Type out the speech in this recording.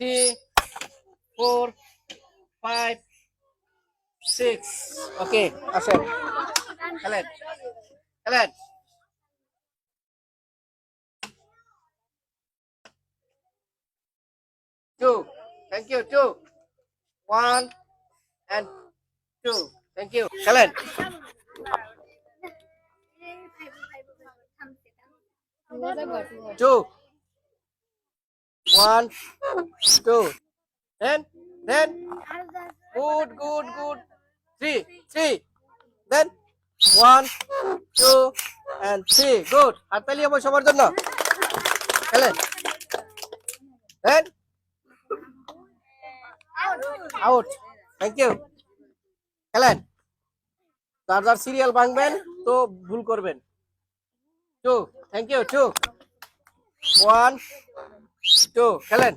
three four five six okay আসেন খেলেন খেলেন two thank you two one and two thank you খেলেন two One two then then good good good three three then one two and three good হাততালি আমার সবার জন্য খেলেন then out thank you খেলেন যার যার সিরিয়াল ভাঙবেন তো ভুল করবেন two thank you two one two খেলেন।